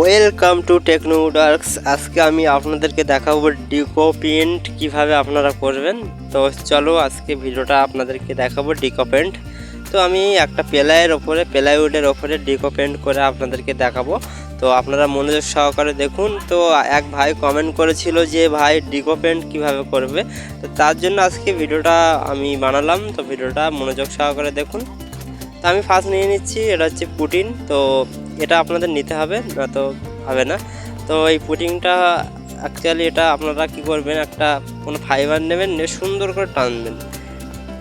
Welcome to techno উডার্কস আজকে আমি আপনাদেরকে দেখাবো ডিকো পেন্ট কীভাবে আপনারা করবেন। তো চলো আজকে ভিডিওটা আপনাদেরকে দেখাবো ডিকো পেন্ট তো আমি একটা প্লাইয়ের ওপরে প্লাইউডের ওপরে ডিকো পেন্ট করে আপনাদেরকে দেখাবো। তো আপনারা মনোযোগ সহকারে দেখুন। তো এক ভাই কমেন্ট করেছিল যে, ভাই ডিকো পেন্ট কীভাবে করবে? তো তার জন্য আজকে ভিডিওটা আমি বানালাম। তো ভিডিওটা মনোযোগ সহকারে দেখুন। তো আমি ফার্স্ট নিয়ে নিচ্ছি, এটা হচ্ছে পুটিন তো এটা আপনাদের নিতে হবে, না তো হবে না। তো এই পুটিংটা অ্যাকচুয়ালি এটা আপনারা কি করবেন, একটা কোনো ফাইবার নেবেন, নিয়ে সুন্দর করে টানবেন।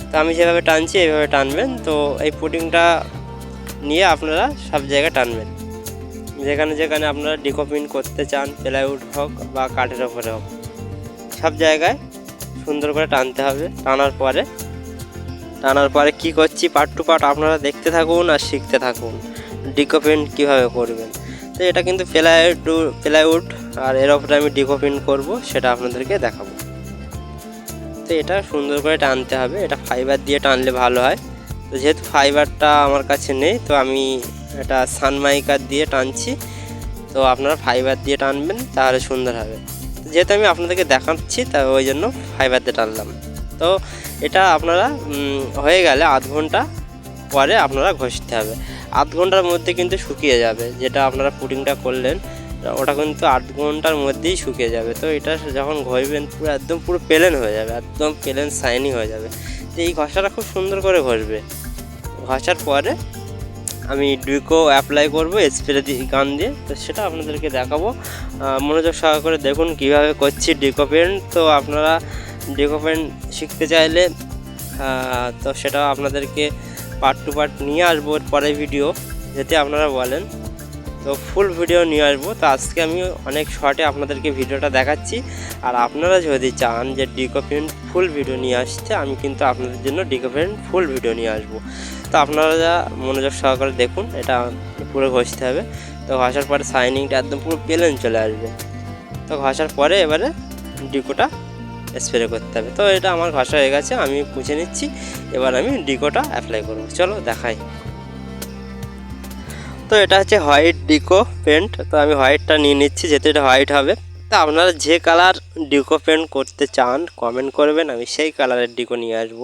তো আমি যেভাবে টানছি, এইভাবে টানবেন, তো এই পুটিংটা নিয়ে আপনারা সব জায়গায় টানবেন। যেখানে যেখানে আপনারা ডিকোপিন করতে চান প্লাইউড হোক বা কাঠের ওপরে হোক, সব জায়গায় সুন্দর করে টানতে হবে। টানার পরে টানার পরে কি করছি পার্ট টু পার্ট আপনারা দেখতে থাকুন আর শিখতে থাকুন। ডিকোপিন কীভাবে করবেন। তো এটা কিন্তু প্লাইউড প্লাইউড আর এর ওপরে আমি ডিকোপিন করব, সেটা আপনাদেরকে দেখাবো। তো এটা সুন্দর করে টানতে হবে, এটা ফাইবার দিয়ে টানলে ভালো হয়। তো যেহেতু ফাইবারটা আমার কাছে নেই, তো আমি এটা সানমাইকার দিয়ে টানছি। তো আপনারা ফাইবার দিয়ে টানবেন, তাহলে সুন্দর হবে। যেহেতু আমি আপনাদেরকে দেখাচ্ছি, তা ওই জন্য ফাইবার দিয়ে টানলাম। তো এটা আপনারা হয়ে গেলে আধ ঘণ্টা পরে আপনারা ঘষতে হবে। আধ ঘণ্টার মধ্যে কিন্তু শুকিয়ে যাবে, যেটা আপনারা পুডিংটা করলেন ওটা কিন্তু আধ ঘণ্টার মধ্যেই শুকিয়ে যাবে। তো এটা যখন ঘষবেন, পুরো একদম পুরো প্লেন হয়ে যাবে, একদম প্লেন শাইনি হয়ে যাবে। তো এই ঘষাটা খুব সুন্দর করে ঘষবে। ঘষার পরে আমি ডুইকো অ্যাপ্লাই করব, স্প্রে দিয়ে গান দিয়ে। তো সেটা আপনাদেরকে দেখাবো। মনোযোগ সহকারে দেখুন কীভাবে করছি ডিকো পেন্ট তো আপনারা ডিকো পেন্ট শিখতে চাইলে তো সেটা আপনাদেরকে পার্ট টু পার্ট নিয়ে আসব পরে ভিডিও যেতে আপনারা বলেন। তো ফুল ভিডিও নিয়ে আসব। তো আজকে আমি অনেক শর্টে আপনাদেরকে ভিডিওটা দেখাচ্ছি। আর আপনারা যদি চান যে ডিকোপেন ফুল ভিডিও নিয়ে আসতে, আমি কিন্তু আপনাদের জন্য ডিকোপেন ফুল ভিডিও নিয়ে আসব। তো আপনারা যা মনোযোগ সহকারে দেখুন, এটা পুরো ঘষতে হবে। তো ঘষার পরে শাইনিংটা একদম পুরো প্লেন চলে আসবে। তো ঘষার পরে এবারে ডিকোটা স্প্রে করতে হবে। তো এটা আমার ঘষা হয়ে গেছে, আমি পুছে নিচ্ছি। এবার আমি ডিকোটা অ্যাপ্লাই করব। চলো দেখাই। তো এটা হচ্ছে হোয়াইট ডিকো পেন্ট তো আমি হোয়াইটটা নিয়ে নিচ্ছি, যেহেতু এটা হোয়াইট হবে। তা আপনারা যে কালার ডিকো পেন্ট করতে চান কমেন্ট করবেন, আমি সেই কালারের ডিকো নিয়ে আসব।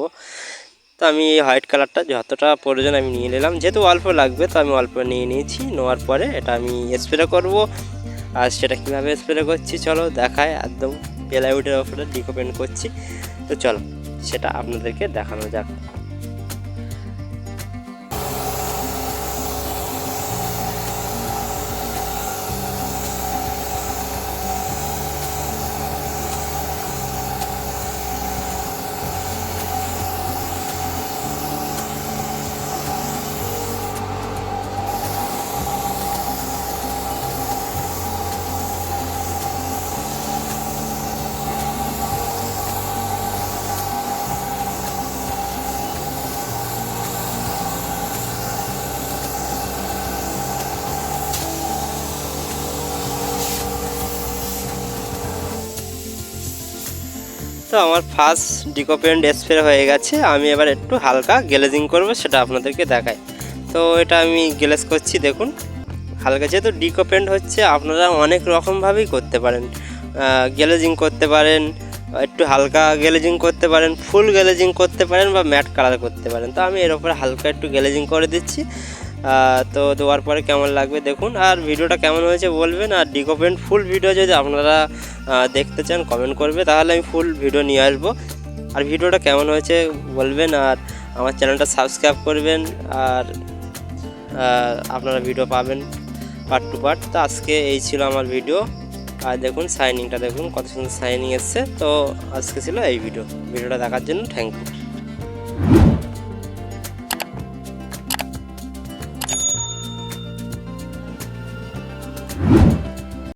তো আমি এই হোয়াইট কালারটা যতটা প্রয়োজন আমি নিয়ে নিলাম। যেহেতু অল্প লাগবে, তো আমি অল্প নিয়ে নিয়েছি। নেওয়ার পরে এটা আমি স্প্রে করব। আর সেটা কীভাবে স্প্রে করছি, চলো দেখায় একদম। প্লাইউডের ওপরে ডিকো করছি। তো চলো সেটা আপনাদেরকে দেখানো যাক। তো আমার ফার্স্ট ডিকোপেন্ট স্প্রে হয়ে গেছে। আমি এবার একটু হালকা গ্লেজিং করব, সেটা আপনাদেরকে দেখাই। তো এটা আমি গ্লেজ করছি, দেখুন। হালকা যেহেতু ডিকোপেন্ট হচ্ছে, আপনারা অনেক রকমভাবেই করতে পারেন। গ্লেজিং করতে পারেন, একটু হালকা গ্লেজিং করতে পারেন ফুল গ্লেজিং করতে পারেন বা ম্যাট কালার করতে পারেন। তো আমি এর উপরে হালকা একটু গ্লেজিং করে দিচ্ছি। তো দেওয়ার পরে কেমন লাগবে দেখুন। আর ভিডিওটা কেমন হয়েছে বলবেন, আর ডিকোপেন্ট ফুল ভিডিও যদি আপনারা দেখতে চান কমেন্ট করবে, তাহলে আমি ফুল ভিডিও নিয়ে আসব। আর ভিডিওটা কেমন হয়েছে বলবেন, আর আমার চ্যানেলটা সাবস্ক্রাইব করবেন, আর আপনারা ভিডিও পাবেন পার্ট টু পার্ট তো আজকে এই ছিল আমার ভিডিও আর দেখুন সাইনিংটা দেখুন, কত সুন্দর সাইনিং এসছে। তো আজকে ছিল এই ভিডিও ভিডিওটা দেখার জন্য থ্যাংক ইউ